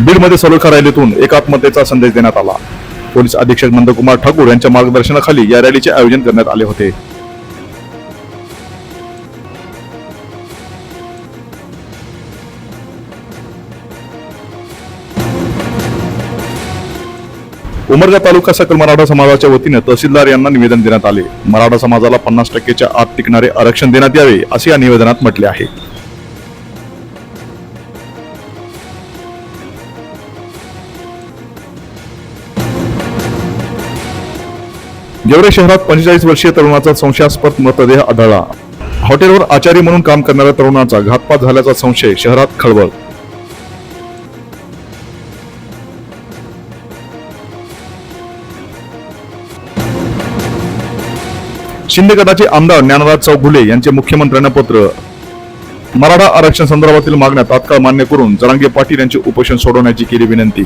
बीडमध्ये सलोखा रॅलीतून एकात्मतेचा संदेश देण्यात आला. पोलीस अधीक्षक नंदकुमार ठाकूर यांच्या मार्गदर्शनाखाली या रॅलीचे आयोजन करण्यात आले होते. उमरगा तालुका सकल मराठा समाजाच्या वतीने तहसीलदार यांना निवेदन देण्यात आले. मराठा समाजाला पन्नास टक्केच्या आत टिकणारे आरक्षण देण्यात यावे असे या निवेदनात म्हटले आहे. गेवरे शहरात पंचेचाळीस वर्षीय तरुणाचा संशयास्पद मृतदेह आढळला. हॉटेलवर आचारी म्हणून काम करणाऱ्या तरुणाचा घातपात झाल्याचा संशय शहरात खळबळ. शिंदे गटाचे आमदार ज्ञानराज चौघुले यांचे मुख्यमंत्र्यांना पत्र. मराठा आरक्षण संदर्भातील मागण्या तात्काळ मान्य करून जरांगे पाटील यांचे उपोषण सोडवण्याची केली विनंती.